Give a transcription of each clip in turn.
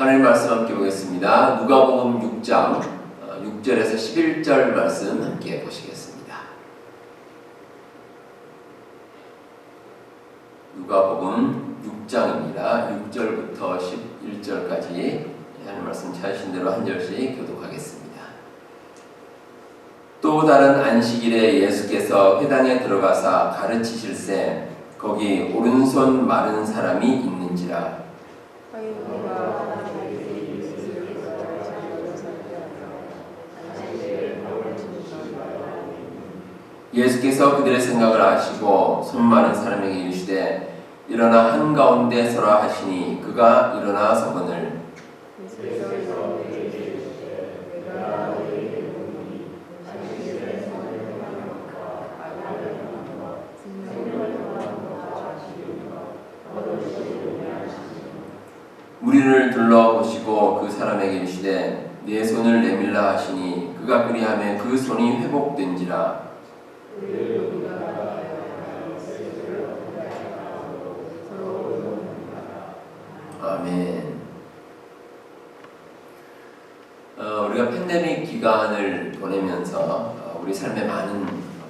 하나님 말씀 함께 보겠습니다. 누가복음 6장 6절에서 11절 말씀 함께 보시겠습니다. 누가복음 6장입니다. 6절부터 11절까지 하나님 말씀 찾으신 대로 한 절씩 교독하겠습니다. 또 다른 안식일에 예수께서 회당에 들어가사 가르치실세 거기 오른손 마른 사람이 있는지라 예수께서 그들의 생각을 아시고 손 마른 사람에게 이르시되 일어나 한가운데 서라 하시니 그가 일어나 서거늘. 무리를 둘러보시고 그 사람에게 이르시되 내 손을 내밀라 하시니 그가 그리하며 그 손이 회복된지라 아멘. 어, 우리가 팬데믹 기간을 보내면서 어, 우리 삶에 많은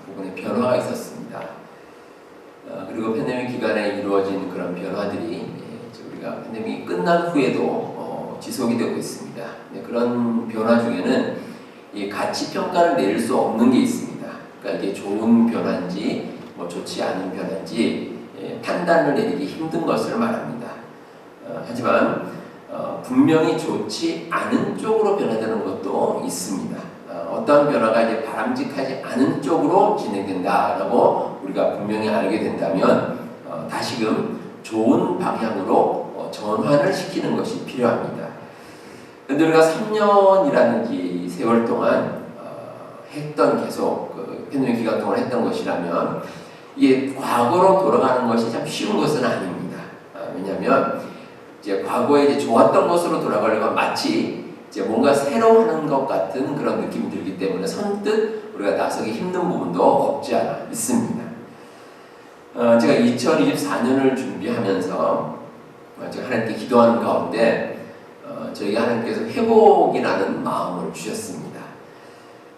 부분에 변화가 있었습니다. 어, 그리고 팬데믹 기간에 이루어진 그런 변화들이 예, 우리가 팬데믹이 끝난 후에도 어, 지속이 되고 있습니다. 네, 그런 변화 중에는 이 가치 평가를 내릴 수 없는 게 있습니다. 그러니까 이게 좋은 변화인지 뭐 좋지 않은 변화인지 예, 판단을 내리기 힘든 것을 말합니다. 어, 하지만 어, 분명히 좋지 않은 쪽으로 변화되는 것도 있습니다. 어, 떤 변화가 이제 바람직하지 않은 쪽으로 진행된다라고 우리가 분명히 알게 된다면 어, 다시금 좋은 방향으로 어, 전환을 시키는 것이 필요합니다. 그런데 우리가 3년이라는 이 세월 동안 어, 했던 계속 그 팬데믹 기간 동안 했던 것이라면 이게 과거로 돌아가는 것이 참 쉬운 것은 아닙니다. 어, 왜냐하면 이제 과거에 이제 좋았던 것으로 돌아가려면 마치 이제 뭔가 새로 하는 것 같은 그런 느낌이 들기 때문에 선뜻 우리가 나서기 힘든 부분도 없지 않아 있습니다. 어, 제가 2024년을 준비하면서 어, 제가 하나님께 기도하는 가운데 어, 저희가 하나님께서 회복이라는 마음을 주셨습니다.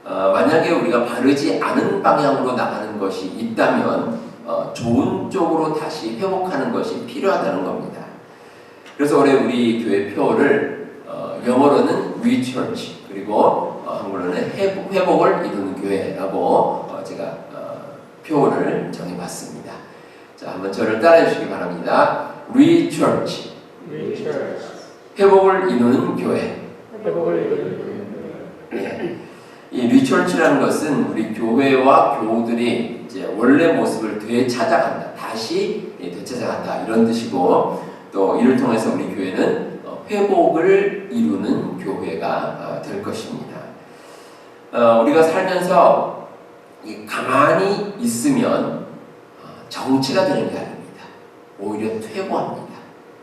어, 만약에 우리가 바르지 않은 방향으로 나가는 것이 있다면 어, 좋은 쪽으로 다시 회복하는 것이 필요하다는 겁니다. 그래서 올해 우리 교회 표를 어, 영어로는 Rechurch 그리고 어, 한글로는 회복, 회복을 이루는 교회라고 어, 제가 어, 표를 정해봤습니다. 자, 한번 저를 따라해 주시기 바랍니다. Rechurch Rechurch. 회복을 이루는 교회. 회복을 이루는 예. 이 리처치라는 것은 우리 교회와 교우들이 이제 원래 모습을 되찾아간다, 다시 예, 되찾아간다 이런 뜻이고 또 이를 통해서 우리 교회는 어, 회복을 이루는 교회가 어, 될 것입니다. 어, 우리가 살면서 이 가만히 있으면 어, 정치가 되는 게 아닙니다. 오히려 퇴보합니다.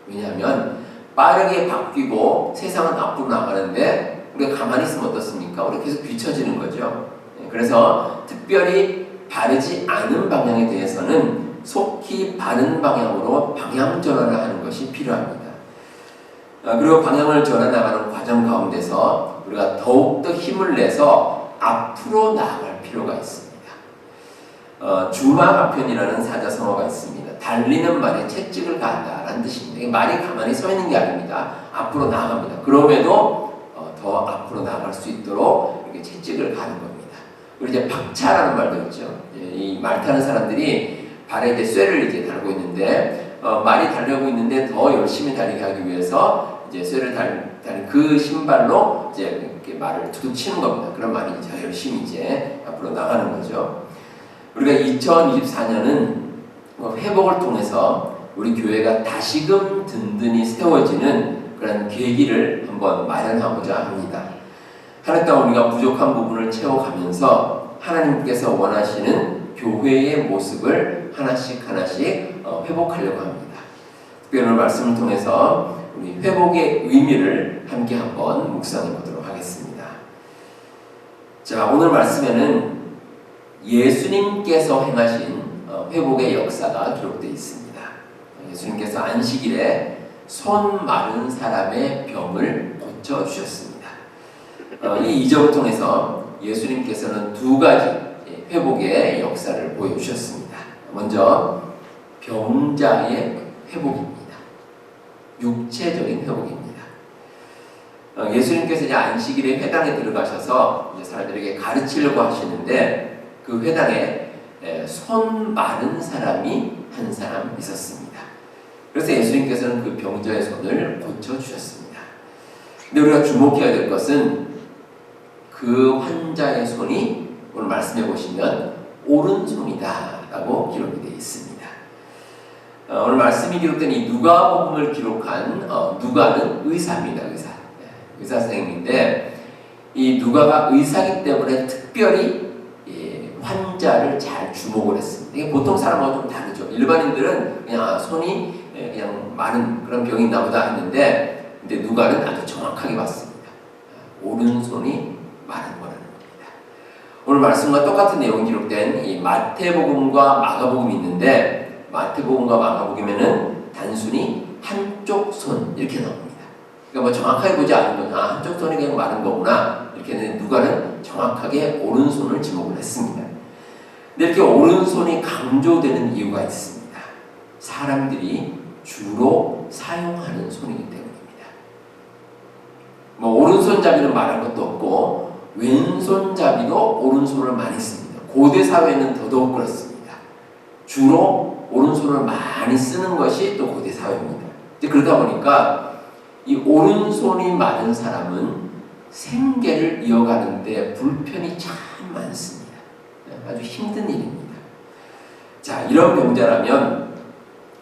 왜냐하면 빠르게 바뀌고 세상은 앞으로 나가는데 우리가 가만히 있으면 어떻습니까? 우리 계속 뒤처지는 거죠. 예, 그래서 특별히 바르지 않은 방향에 대해서는 속히 바른 방향으로 방향 전환을 하는 것이 필요합니다. 아, 그리고 방향을 전환 나가는 과정 가운데서 우리가 더욱더 힘을 내서 앞으로 나아갈 필요가 있습니다. 어, 주마가편이라는 사자성어가 있습니다. 달리는 말에 채찍을 가한다라는 뜻입니다. 말이 가만히 서 있는 게 아닙니다. 앞으로 나아갑니다. 그럼에도 어, 더 앞으로 나아갈 수 있도록 이렇게 채찍을 가는 겁니다. 그리고 이제 박차라는 말도 있죠. 이 말 타는 사람들이 발에 이제 쇠를 이제 달고 있는데 어, 말이 달려고 있는데 더 열심히 달리게 하기 위해서 이제 쇠를 달, 달린 그 신발로 이제 이렇게 말을 두둑 치는 겁니다. 그런 말이 이제 열심히 이제 앞으로 나가는 거죠. 우리가 2024년은 회복을 통해서 우리 교회가 다시금 든든히 세워지는 그런 계기를 한번 마련하고자 합니다. 동안 우리가 부족한 부분을 채워가면서 하나님께서 원하시는 교회의 모습을 하나씩 하나씩 어, 회복하려고 합니다. 특별히 말씀을 통해서 우리 회복의 의미를 함께 한번 묵상해 보도록 하겠습니다. 자, 오늘 말씀에는 예수님께서 행하신 어, 회복의 역사가 기록되어 있습니다. 예수님께서 안식일에 손 마른 사람의 병을 고쳐 주셨습니다. 어, 이 이적을 통해서 예수님께서는 두 가지 예, 회복의 역사를 보여주셨습니다. 먼저 병자의 회복입니다. 육체적인 회복입니다. 어, 예수님께서 이제 안식일에 회당에 들어가셔서 사람들에게 가르치려고 하시는데 그 회당에 에, 손 마른 사람이 한 사람 있었습니다. 그래서 예수님께서는 그 병자의 손을 고쳐 주셨습니다. 근데 우리가 주목해야 될 것은 그 환자의 손이 오늘 말씀해 보시면 오른손이다 라고 기록이 되어 있습니다. 어, 오늘 말씀이 기록된 이 누가복음을 기록한 어, 누가는 의사입니다. 의사. 네, 의사 선생님인데 이 누가가 의사이기 때문에 특별히 예, 환자를 잘 주목을 했습니다. 이게 보통 사람하고 좀 다르죠. 일반인들은 그냥 아, 손이 예, 그냥 많은 그런 병이 있나 보다 했는데 근데 누가는 아주 정확하게 봤습니다. 아, 오른손이 마른 거라는 겁니다. 오늘 말씀과 똑같은 내용 기록된 이 마태복음과 마가복음이 있는데 마태복음과 마가복음에는 단순히 한쪽 손 이렇게 나옵니다. 그러니까 뭐 정확하게 보지 않으면 아 한쪽 손이 그냥 마른 거구나 이렇게 했는데 누가는 정확하게 오른손을 지목을 했습니다. 근데 이렇게 오른손이 강조되는 이유가 있습니다. 사람들이 주로 사용하는 손이기 때문입니다. 뭐 오른손잡이는 말할 것도 없고 왼손잡이도 오른손을 많이 씁니다. 고대 사회는 더더욱 그렇습니다. 주로 오른손을 많이 쓰는 것이 또 고대 사회입니다. 그러다 보니까 이 오른손이 많은 사람은 생계를 이어가는데 불편이 참 많습니다. 네, 아주 힘든 일입니다. 자, 이런 병자라면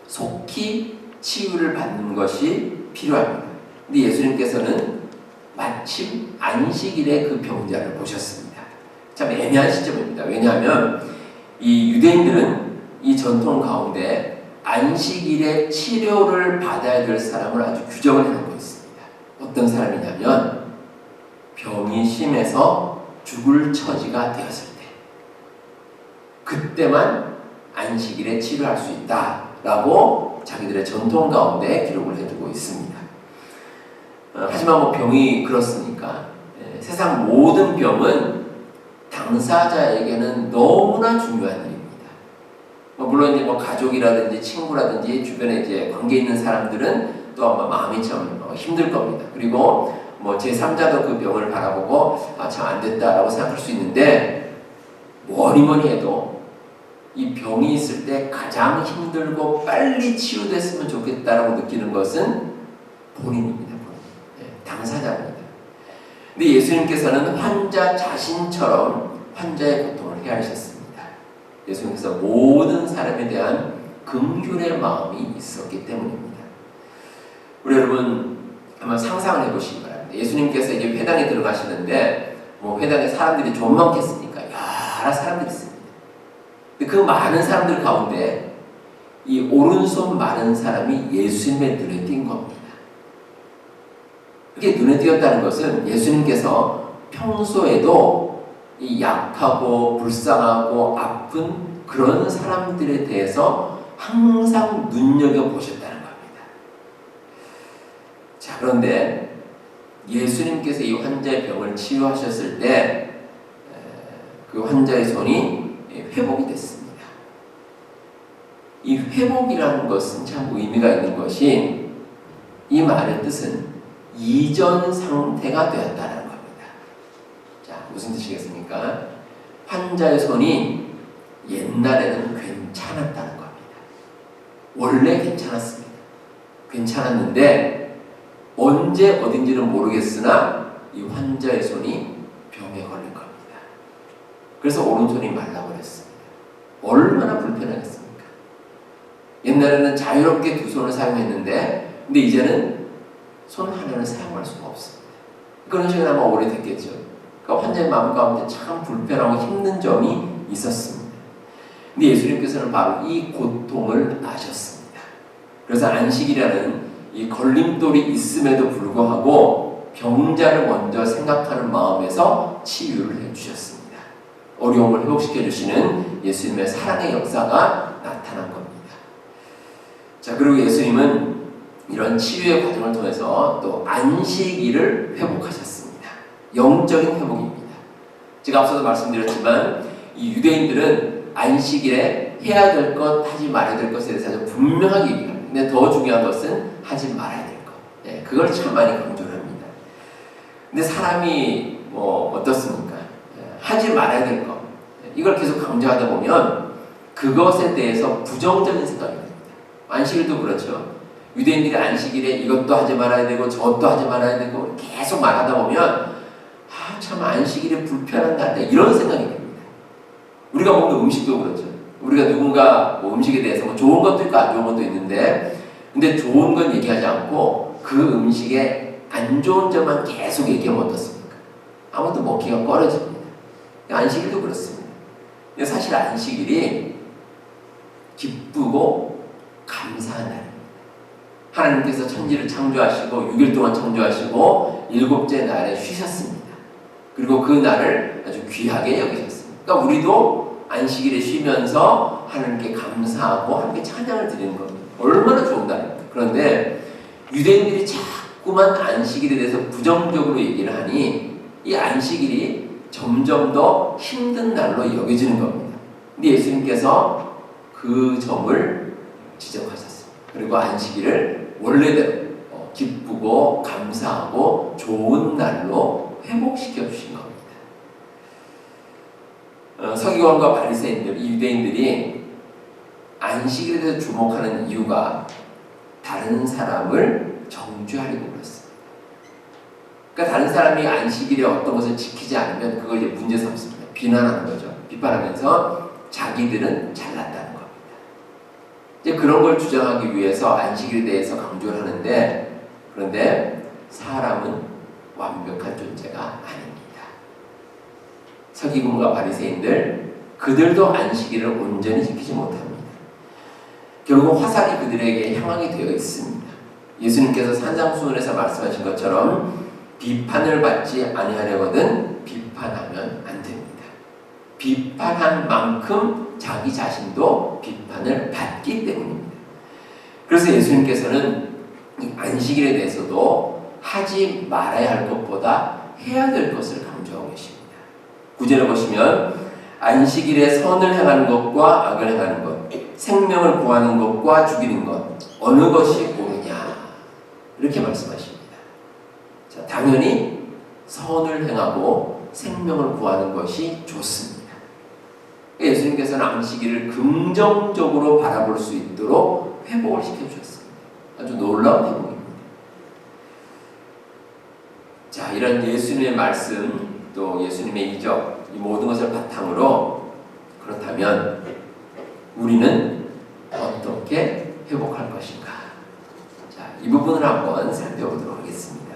속히 치유를 받는 것이 필요합니다. 근데 예수님께서는 마침 안식일에 그 병자를 보셨습니다. 참 애매한 시점입니다. 왜냐하면 이 유대인들은 이 전통 가운데 안식일에 치료를 받아야 될 사람을 아주 규정을 해놓고 있습니다. 어떤 사람이냐면 병이 심해서 죽을 처지가 되었을 때 그때만 안식일에 치료할 수 있다 라고 자기들의 전통 가운데 기록을 해두고 있습니다. 어, 하지만 뭐 병이 그렇습니까? 예, 세상 모든 병은 당사자에게는 너무나 중요한 일입니다. 뭐 물론 이제 뭐 가족이라든지 친구라든지 주변에 이제 관계 있는 사람들은 또 아마 마음이 참 어, 힘들 겁니다. 그리고 뭐 제3자도 그 병을 바라보고 아 참 안 됐다라고 생각할 수 있는데 뭐니 뭐니 해도 이 병이 있을 때 가장 힘들고 빨리 치유됐으면 좋겠다라고 느끼는 것은 본인입니다. 본인. 예, 당사자입니다. 근데 예수님께서는 환자 자신처럼 환자의 고통을 헤아리셨습니다. 예수님께서 모든 사람에 대한 긍휼의 마음이 있었기 때문입니다. 우리 여러분 한번 상상을 해보시기 바랍니다. 예수님께서 이제 회당에 들어가시는데 뭐 회당에 사람들이 좀 많겠습니까? 여러 사람들이. 근데 그 많은 사람들 가운데 이 오른손 마른 사람이 예수님의 눈에 띈 겁니다. 이게 눈에 띄었다는 것은 예수님께서 평소에도 이 약하고 불쌍하고 아픈 그런 사람들에 대해서 항상 눈여겨 보셨다는 겁니다. 자, 그런데 예수님께서 이 환자의 병을 치유하셨을 때 그 환자의 손이 회복이 됐습니다. 이 회복이라는 것은 참 의미가 있는 것이 이 말의 뜻은 이전 상태가 되었다는 겁니다. 자, 무슨 뜻이겠습니까? 환자의 손이 옛날에는 괜찮았다는 겁니다. 원래 괜찮았습니다. 괜찮았는데 언제 어딘지는 모르겠으나 이 환자의 손이 병에 걸린 겁니다. 그래서 오른손이 말라버렸습니다. 얼마나 불편하겠습니까? 옛날에는 자유롭게 두 손을 사용했는데 근데 이제는 손 하나를 사용할 수가 없습니다. 그런 시간이 아마 오래됐겠죠. 그러니까 환자의 마음 가운데 참 불편하고 힘든 점이 있었습니다. 근데 예수님께서는 바로 이 고통을 아셨습니다. 그래서 안식이라는 이 걸림돌이 있음에도 불구하고 병자를 먼저 생각하는 마음에서 치유를 해주셨습니다. 어려움을 회복시켜 주시는 예수님의 사랑의 역사가 나타난 겁니다. 자, 그리고 예수님은 이런 치유의 과정을 통해서 또 안식일을 회복하셨습니다. 영적인 회복입니다. 제가 앞서도 말씀드렸지만 이 유대인들은 안식일에 해야 될 것, 하지 말아야 될 것에 대해서 분명하게 얘기합니다. 근데 더 중요한 것은 하지 말아야 될 것. 예, 그걸 참 많이 강조를 합니다. 근데 사람이 뭐 어떻습니까? 예, 하지 말아야 될 것. 예, 이걸 계속 강조하다 보면 그것에 대해서 부정적인 생각이 듭니다. 안식일도 그렇죠. 유대인들이 안식일에 이것도 하지 말아야 되고 저것도 하지 말아야 되고 계속 말하다 보면 아, 참 안식일이 불편한 날이다 이런 생각이 듭니다. 우리가 먹는 음식도 그렇죠. 우리가 누군가 뭐 음식에 대해서 뭐 좋은 것도 있고 안 좋은 것도 있는데 근데 좋은 건 얘기하지 않고 그 음식의 안 좋은 점만 계속 얘기하면 어떻습니까? 아무것도 먹기가 꺼려집니다. 안식일도 그렇습니다. 사실 안식일이 기쁘고 감사한 날입니다. 하나님께서 천지를 창조하시고 6일 동안 창조하시고 일곱째 날에 쉬셨습니다. 그리고 그 날을 아주 귀하게 여기셨습니다. 그러니까 우리도 안식일에 쉬면서 하나님께 감사하고 하나님께 찬양을 드리는 겁니다. 얼마나 좋은 날입니까? 그런데 유대인들이 자꾸만 안식일에 대해서 부정적으로 얘기를 하니 이 안식일이 점점 더 힘든 날로 여겨지는 겁니다. 근데 예수님께서 그 점을 지적하셨습니다. 그리고 안식일을 원래대로 어, 기쁘고 감사하고 좋은 날로 회복시켜 주신 겁니다. 어, 서기관과 바리새인들, 이 유대인들이 안식일에 대해서 주목하는 이유가 다른 사람을 정죄하려고 그랬습니다. 그러니까 다른 사람이 안식일에 어떤 것을 지키지 않으면 그걸 이제 문제 삼습니다. 비난하는 거죠. 비판하면서 자기들은 겁니다. 이제 그런 걸 주장하기 위해서 안식일에 대해서 강조를 하는데 그런데 사람은 완벽한 존재가 아닙니다. 서기관과 바리새인들 그들도 안식일을 온전히 지키지 못합니다. 결국 화살이 그들에게 향하게 되어 있습니다. 예수님께서 산상수훈에서 말씀하신 것처럼 비판을 받지 아니하려거든 비판하면 안 됩니다. 비판한 만큼 자기 자신도 비판을 받기 때문입니다. 그래서 예수님께서는 이 안식일에 대해서도 하지 말아야 할 것보다 해야 될 것을 강조하고 계십니다. 구절을 보시면 안식일에 선을 행하는 것과 악을 행하는 것, 생명을 구하는 것과 죽이는 것 어느 것이 옳으냐 이렇게 말씀하십니다. 자, 당연히 선을 행하고 생명을 구하는 것이 좋습니다. 예수님께서는 안식일을 긍정적으로 바라볼 수 있도록 회복을 시켜주셨습니다. 아주 놀라운 회복입니다. 자, 이런 예수님의 말씀 또 예수님의 이적 이 모든 것을 바탕으로 그렇다면 우리는 어떻게 회복할 것인가? 자, 이 부분을 한번 살펴보도록 하겠습니다.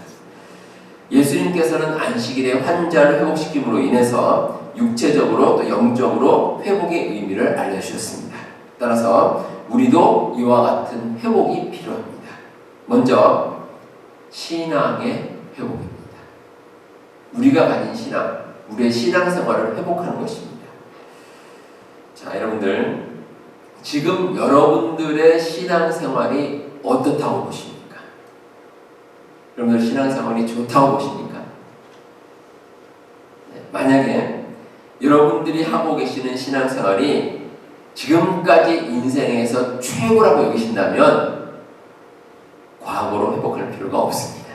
예수님께서는 안식일에 환자를 회복시킴으로 인해서 육체적으로 또 영적으로 회복의 의미를 알려주셨습니다. 따라서 우리도 이와 같은 회복이 필요합니다. 먼저 신앙의 회복입니다. 우리가 가진 신앙, 우리의 신앙생활을 회복하는 것입니다. 자, 여러분들 지금 여러분들의 신앙생활이 어떻다고 보십니까? 여러분들 신앙생활이 좋다고 보십니까? 네, 만약에 여러분들이 하고 계시는 신앙생활이 지금까지 인생에서 최고라고 여기신다면 과거로 회복할 필요가 없습니다.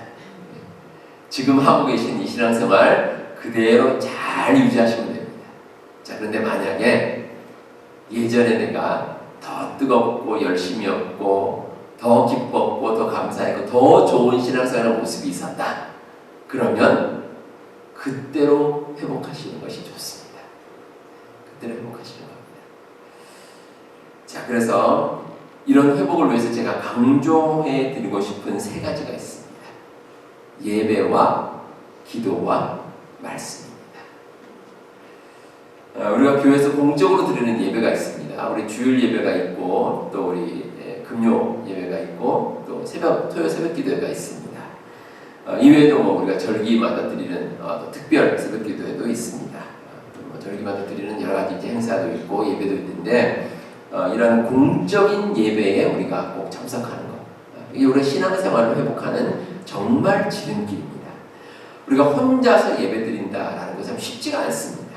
지금 하고 계신 이 신앙생활 그대로 잘 유지하시면 됩니다. 자, 그런데 만약에 예전에 내가 더 뜨겁고 열심히였고 더 기뻤고 더 감사했고 더 좋은 신앙생활의 모습이 있었다. 그러면 그때로 회복하시는 것이 좋습니다. 그때로 회복하시는 겁니다. 자, 그래서 이런 회복을 위해서 제가 강조해 드리고 싶은 세 가지가 있습니다. 예배와 기도와 말씀입니다. 어, 우리가 교회에서 공적으로 드리는 예배가 있습니다. 우리 주일 예배가 있고 또 우리 예, 금요 예배가 있고 또 새벽 토요 새벽 기도회가 있습니다. 어, 이외에도 뭐 우리가 절기마다 드리는 어, 또 특별 새벽 기도회도 있습니다. 절기마다 드리는 여러 가지 이제 행사도 있고 예배도 있는데 어, 이런 공적인 예배에 우리가 꼭 참석하는 것. 어, 이게 우리 신앙생활을 회복하는 정말 지름길입니다. 우리가 혼자서 예배 드린다라는 것은 쉽지가 않습니다.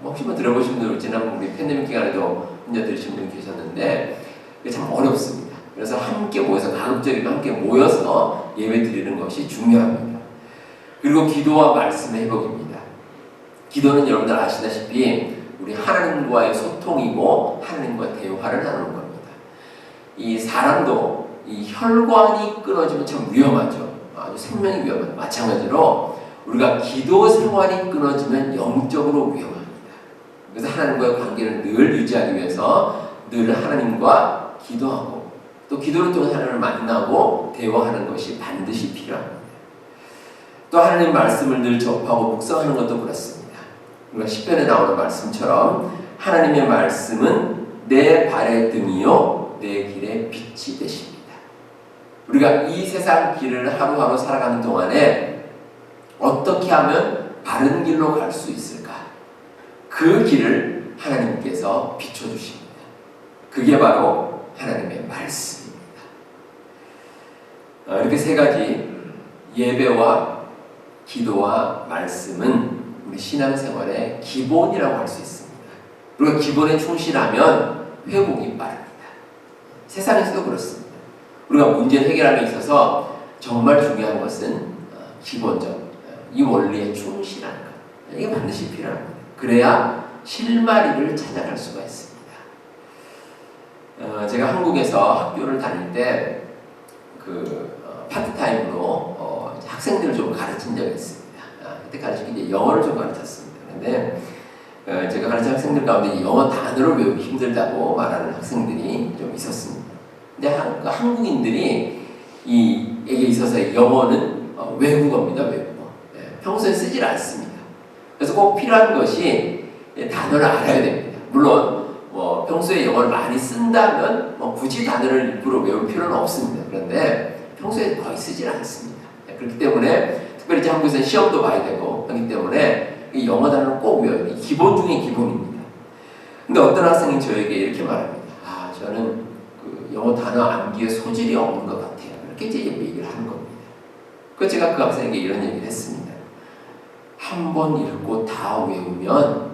뭐 혹시 뭐 들어보신 분들 지난 우리 팬데믹 기간에도 혼자 들으신 분 계셨는데 이게 참 어렵습니다. 그래서 함께 모여서 가급적이면 함께 모여서 예배 드리는 것이 중요합니다. 그리고 기도와 말씀의 회복입니다. 기도는 여러분들 아시다시피 우리 하나님과의 소통이고 하나님과 대화를 나누는 겁니다. 이 사람도 이 혈관이 끊어지면 참 위험하죠. 아주 생명이 위험하죠. 마찬가지로 우리가 기도 생활이 끊어지면 영적으로 위험합니다. 그래서 하나님과의 관계를 늘 유지하기 위해서 늘 하나님과 기도하고 또 기도를 통해 하나님을 만나고 대화하는 것이 반드시 필요합니다. 또 하나님 말씀을 늘 접하고 묵상하는 것도 그렇습니다. 우리가 시편에 나오는 말씀처럼 하나님의 말씀은 내 발의 등이요 내 길의 빛이 되십니다. 우리가 이 세상 길을 하루하루 살아가는 동안에 어떻게 하면 바른 길로 갈 수 있을까? 그 길을 하나님께서 비춰주십니다. 그게 바로 하나님의 말씀입니다. 어, 이렇게 세 가지 예배와 기도와 말씀은 우리 신앙생활의 기본이라고 할 수 있습니다. 우리가 기본에 충실하면 회복이 빠릅니다. 세상에서도 그렇습니다. 우리가 문제 해결함에 있어서 정말 중요한 것은 어, 기본적 어, 이 원리에 충실하는 것 이게 반드시 필요합니다. 그래야 실마리를 찾아갈 수가 있습니다. 어, 제가 한국에서 학교를 다닐 때그 어, 파트타임으로 어, 학생들을 좀 가르친 적이 있습니다. 아, 그때 가르치기 이제 영어를 좀 가르쳤습니다. 그런데 어, 제가 가르친 학생들 가운데 영어 단어를 외우기 힘들다고 말하는 학생들이 좀 있었습니다. 근데 한, 그 한국인들이 이 에게 있어서 영어는 어, 외국어입니다. 외국어. 예, 평소에 쓰질 않습니다. 그래서 꼭 필요한 것이 예, 단어를 알아야 됩니다. 물론 뭐 평소에 영어를 많이 쓴다면 뭐 굳이 단어를 일부러 외울 필요는 없습니다. 그런데 평소에 거의 쓰질 않습니다. 예, 그렇기 때문에 이제 한국에서 시험도 봐야 되고 하기 때문에 이 영어 단어를 꼭 외워야 돼요. 기본 중에 기본입니다. 근데 어떤 학생이 저에게 이렇게 말합니다. 아, 저는 그 영어 단어 암기에 소질이 없는 것 같아요. 이렇게 이제 얘기를 하는 겁니다. 그 제가 그 학생에게 이런 얘기를 했습니다. 한 번 읽고 다 외우면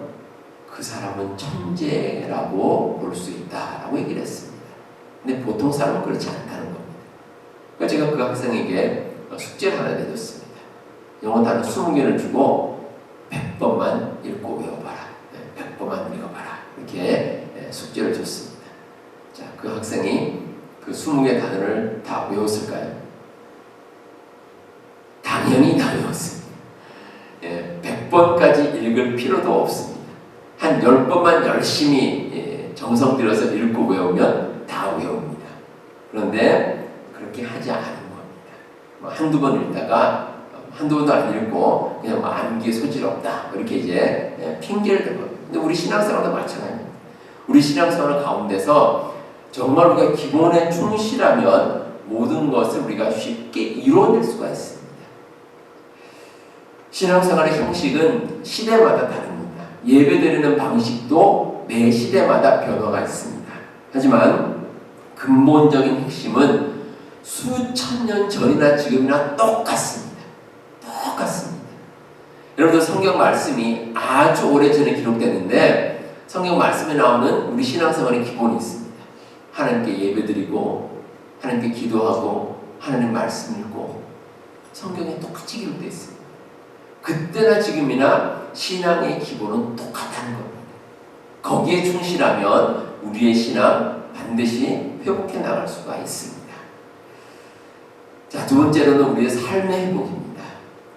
그 사람은 천재라고 볼 수 있다라고 얘기를 했습니다. 근데 보통 사람은 그렇지 않다는 겁니다. 그래서 제가 그 학생에게 숙제를 하나 내줬습니다. 영어 단어 20개를 주고 100번만 읽고 외워봐라. 100번만 읽어봐라. 이렇게 예, 숙제를 줬습니다. 자, 그 학생이 그 20개 단어를 다 외웠을까요? 당연히 다 외웠습니다. 예, 100번까지 읽을 필요도 없습니다. 한 10번만 열심히 예, 정성 들여서 읽고 외우면 다 외웁니다. 그런데 그렇게 하지 않은 겁니다. 뭐 한두 번 읽다가 한두 번도 안 읽고 그냥 뭐 암기에 소질 없다. 이렇게 이제 예, 핑계를 댄 겁니다. 근데 우리 신앙생활도 마찬가지입니다. 우리 신앙생활 가운데서 정말 우리가 기본에 충실하면 모든 것을 우리가 쉽게 이뤄낼 수가 있습니다. 신앙생활의 형식은 시대마다 다릅니다. 예배드리는 방식도 매 시대마다 변화가 있습니다. 하지만 근본적인 핵심은 수천 년 전이나 지금이나. 똑같습니다. 여러분들 성경 말씀이 아주 오래전에 기록됐는데 성경 말씀에 나오는 우리 신앙생활의 기본이 있습니다. 하나님께 예배드리고 하나님께 기도하고 하나님 말씀 읽고 성경에 똑같이 기록되어 있습니다. 그때나 지금이나 신앙의 기본은 똑같다는 겁니다. 거기에 충실하면 우리의 신앙 반드시 회복해 나갈 수가 있습니다. 자, 두 번째로는 우리의 삶의 회복입니다.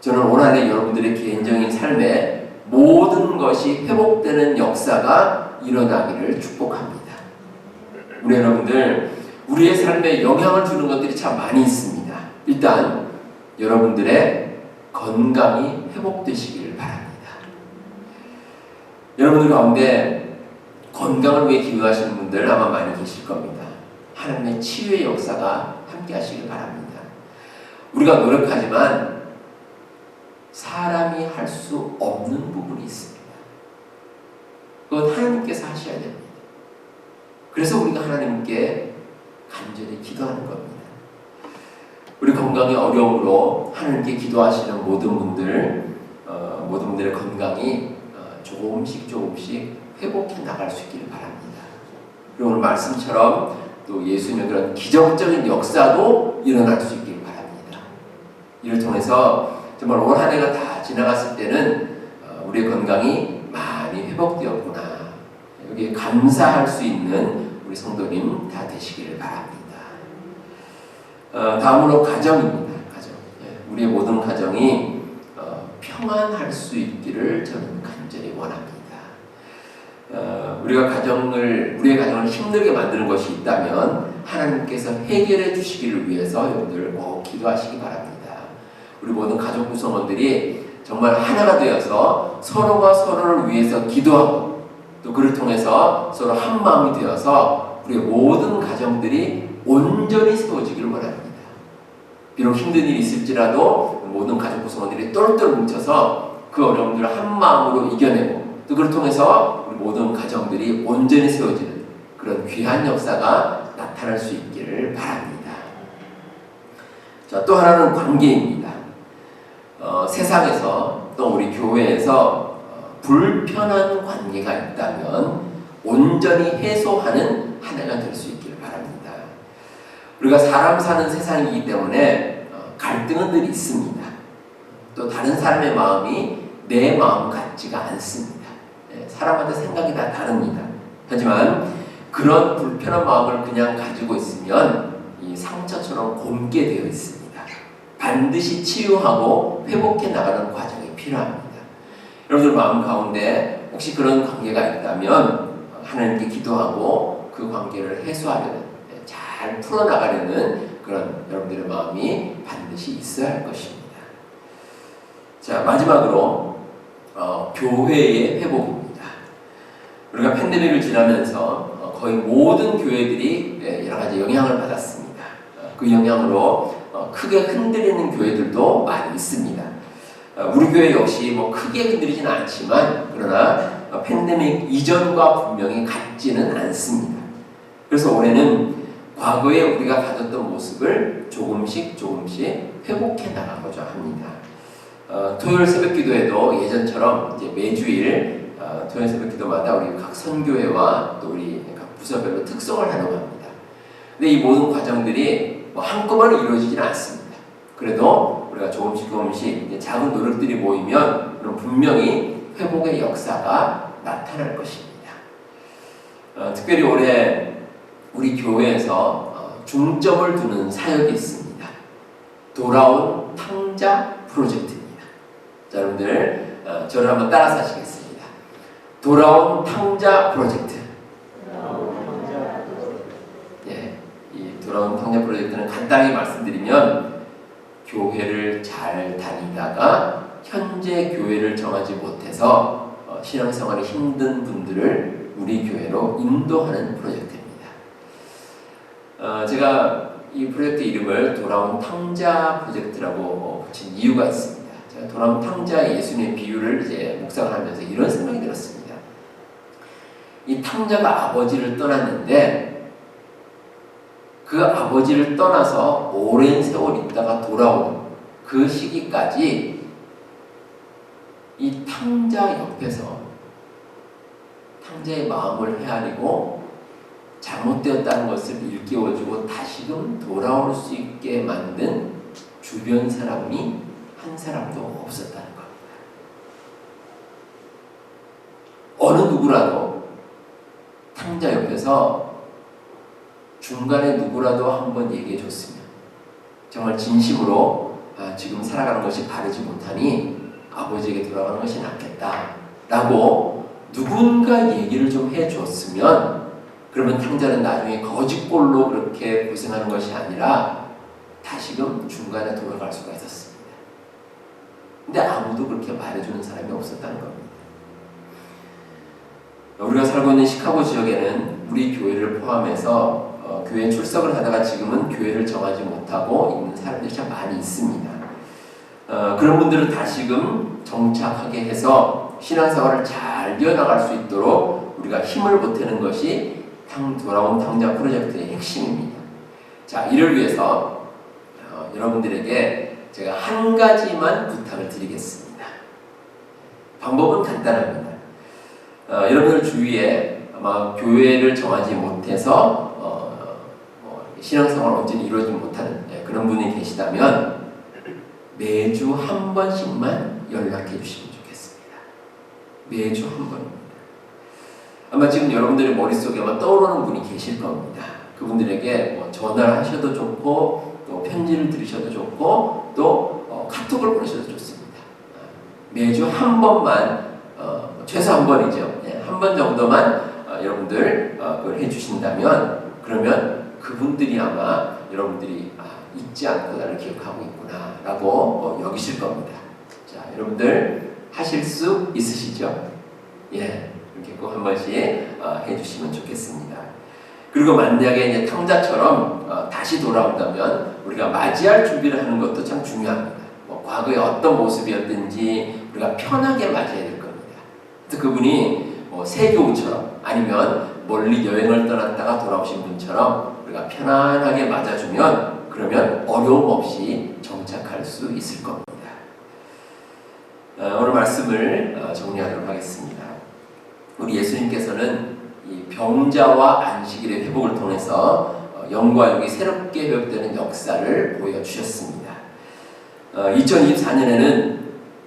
저는 올 한해 여러분들의 개인적인 삶에 모든 것이 회복되는 역사가 일어나기를 축복합니다. 우리 여러분들, 우리의 삶에 영향을 주는 것들이 참 많이 있습니다. 일단, 여러분들의 건강이 회복되시기를 바랍니다. 여러분들 가운데 건강을 위해 기도하시는 분들 아마 많이 계실 겁니다. 하나님의 치유의 역사가 함께 하시길 바랍니다. 우리가 노력하지만 사람이 할 수 없는 부분이 있습니다. 그건 하나님께서 하셔야 됩니다. 그래서 우리가 하나님께 간절히 기도하는 겁니다. 우리 건강의 어려움으로 하나님께 기도하시는 모든 분들, 어, 모든 분들의 건강이 어, 조금씩 조금씩 회복해 나갈 수 있기를 바랍니다. 그리고 오늘 말씀처럼 또 예수님의 그런 기적적인 역사도 일어날 수 있기를 바랍니다. 이를 통해서 정말 올 한 해가 다 지나갔을 때는 어, 우리의 건강이 많이 회복되었구나. 여기에 감사할 수 있는 우리 성도님 다 되시기를 바랍니다. 어, 다음으로 가정입니다. 가정. 예, 우리의 모든 가정이 어, 평안할 수 있기를 저는 간절히 원합니다. 어, 우리가 가정을 우리의 가정을 힘들게 만드는 것이 있다면 하나님께서 해결해 주시기를 위해서 여러분들 꼭 기도하시기 바랍니다. 우리 모든 가족 구성원들이 정말 하나가 되어서 서로가 서로를 위해서 기도하고 또 그를 통해서 서로 한 마음이 되어서 우리의 모든 가정들이 온전히 세워지기를 원합니다. 비록 힘든 일이 있을지라도 모든 가족 구성원들이 똘똘 뭉쳐서 그 어려움들을 한 마음으로 이겨내고 또 그를 통해서 우리 모든 가정들이 온전히 세워지는 그런 귀한 역사가 나타날 수 있기를 바랍니다. 자, 또 하나는 관계입니다. 어, 세상에서 또 우리 교회에서 어, 불편한 관계가 있다면 온전히 해소하는 한 해가 될 수 있기를 바랍니다. 우리가 사람 사는 세상이기 때문에 어, 갈등은 늘 있습니다. 또 다른 사람의 마음이 내 마음 같지가 않습니다. 예, 사람마다 생각이 다 다릅니다. 하지만 그런 불편한 마음을 그냥 가지고 있으면 이 상처처럼 곰게 되어 있습니다. 반드시 치유하고 회복해 나가는 과정이 필요합니다. 여러분들 마음 가운데 혹시 그런 관계가 있다면 하나님께 기도하고 그 관계를 해소하려는 잘 풀어나가려는 그런 여러분들의 마음이 반드시 있어야 할 것입니다. 자 마지막으로 어, 교회의 회복입니다. 우리가 팬데믹을 지나면서 어, 거의 모든 교회들이 예, 여러 가지 영향을 받았습니다. 어, 그 영향으로 어, 크게 흔들리는 교회들도 많이 있습니다. 어, 우리 교회 역시 뭐 크게 흔들리지는 않지만 그러나 어, 팬데믹 이전과 분명히 같지는 않습니다. 그래서 올해는 과거에 우리가 가졌던 모습을 조금씩 조금씩 회복해 나가고자 합니다. 어, 토요일 새벽 기도에도 예전처럼 이제 매주일 어, 토요일 새벽 기도마다 우리 각 선교회와 또 우리 각 부서별로 특성을 하려고 합니다. 근데 이 모든 과정들이 뭐 한꺼번에 이루어지지는 않습니다. 그래도 우리가 조금씩 조금씩 작은 노력들이 모이면 분명히 회복의 역사가 나타날 것입니다. 어, 특별히 올해 우리 교회에서 어, 중점을 두는 사역이 있습니다. 돌아온 탕자 프로젝트입니다. 자, 여러분들 어, 저를 한번 따라서 하시겠습니다. 돌아온 탕자 프로젝트. 예, 이 돌아온 탕자 프로젝트는 간단히 말씀드리면 교회를 잘 다니다가 현재 교회를 정하지 못해서 어, 신앙생활이 힘든 분들을 우리 교회로 인도하는 프로젝트입니다. 어, 제가 이 프로젝트 이름을 돌아온 탕자 프로젝트라고 어, 붙인 이유가 있습니다. 제가 돌아온 탕자 예수님의 비유를 이제 묵상을 하면서 이런 생각이 들었습니다. 이 탕자가 아버지를 떠났는데 그 아버지를 떠나서 오랜 세월 있다가 돌아오는 그 시기까지 이 탕자 옆에서 탕자의 마음을 헤아리고 잘못되었다는 것을 일깨워주고 다시금 돌아올 수 있게 만든 주변 사람이 한 사람도 없었다는 겁니다. 어느 누구라도 탕자 옆에서 중간에 누구라도 한번 얘기해 줬으면 정말 진심으로 아, 지금 살아가는 것이 바르지 못하니 아버지에게 돌아가는 것이 낫겠다 라고 누군가 얘기를 좀 해줬으면 그러면 탕자는 나중에 거짓골로 그렇게 고생하는 것이 아니라 다시금 중간에 돌아갈 수가 있었습니다. 근데 아무도 그렇게 말해주는 사람이 없었다는 겁니다. 우리가 살고 있는 시카고 지역에는 우리 교회를 포함해서 어, 교회에 출석을 하다가 지금은 교회를 정하지 못하고 있는 사람들이 참 많이 있습니다. 어, 그런 분들을 다시금 정착하게 해서 신앙생활을 잘 이어나갈 수 있도록 우리가 힘을 보태는 것이 탕, 돌아온 탕자 프로젝트의 핵심입니다. 자, 이를 위해서 어, 여러분들에게 제가 한 가지만 부탁을 드리겠습니다. 방법은 간단합니다. 어, 여러분들 주위에 아마 교회를 정하지 못해서 신앙생활 온전히 이루어지지 못하는 예, 그런 분이 계시다면 매주 한 번씩만 연락해 주시면 좋겠습니다. 매주 한 번입니다. 아마 지금 여러분들의 머릿속에만 떠오르는 분이 계실 겁니다. 그분들에게 뭐 전화를 하셔도 좋고 또 편지를 들으셔도 좋고 또 어, 카톡을 보내셔도 좋습니다. 아, 매주 한 번만 어, 최소 한 번이죠. 한번 정도만 어, 여러분들 어, 그걸 해주신다면 그러면 그분들이 아마 여러분들이 아, 잊지 않고 나를 기억하고 있구나 라고 어, 여기실 겁니다. 자, 여러분들 하실 수 있으시죠? 예, 이렇게 꼭 한 번씩 어, 해주시면 좋겠습니다. 그리고 만약에 이제 탕자처럼 어, 다시 돌아온다면 우리가 맞이할 준비를 하는 것도 참 중요합니다. 뭐 과거에 어떤 모습이었든지 우리가 편하게 맞이해야 될 겁니다. 그분이 뭐 세교우처럼 아니면 멀리 여행을 떠났다가 돌아오신 분처럼 우리가 편안하게 맞아주면 그러면 어려움 없이 정착할 수 있을 겁니다. 어, 오늘 말씀을 어, 정리하도록 하겠습니다. 우리 예수님께서는 이 병자와 안식일의 회복을 통해서 어, 영과 육이 새롭게 회복되는 역사를 보여주셨습니다. 어, 2024년에는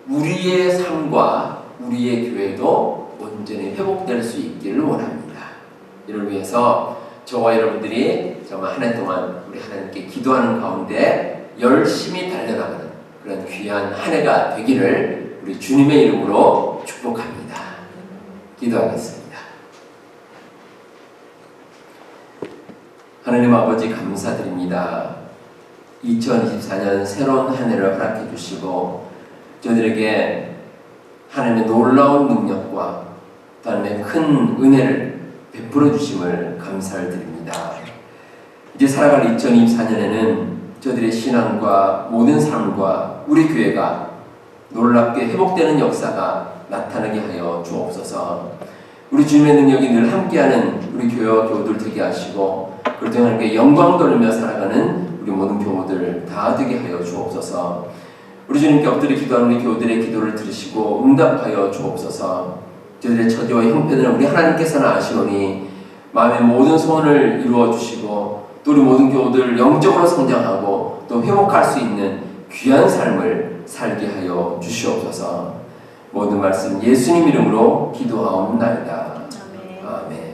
우리의 삶과 우리의 교회도 온전히 회복될 수 있기를 원합니다. 이를 위해서 저와 여러분들이 정말 한 해 동안 우리 하나님께 기도하는 가운데 열심히 달려나가는 그런 귀한 한 해가 되기를 우리 주님의 이름으로 축복합니다. 기도하겠습니다. 하나님 아버지 감사드립니다. 2024년 새로운 한 해를 허락해 주시고 저들에게 하나님의 놀라운 능력과 또 하나님의 큰 은혜를 베풀어 주심을 감사를 드립니다. 이제 살아갈 2024년에는 저들의 신앙과 모든 삶과 우리 교회가 놀랍게 회복되는 역사가 나타나게 하여 주옵소서. 우리 주님의 능력이 늘 함께하는 우리 교회와 교우들 되게 하시고 그리고 하나님께 영광 돌리며 살아가는 우리 모든 교우들 다 되게 하여 주옵소서. 우리 주님께 엎드려 기도하는 우리 교우들의 기도를 들으시고 응답하여 주옵소서. 저들의 처지와 형편을 우리 하나님께서는 아시오니 마음의 모든 소원을 이루어 주시고 또 우리 모든 교우들 영적으로 성장하고 또 회복할 수 있는 귀한 삶을 살게 하여 주시옵소서. 모든 말씀 예수님 이름으로 기도하옵나이다. 아멘.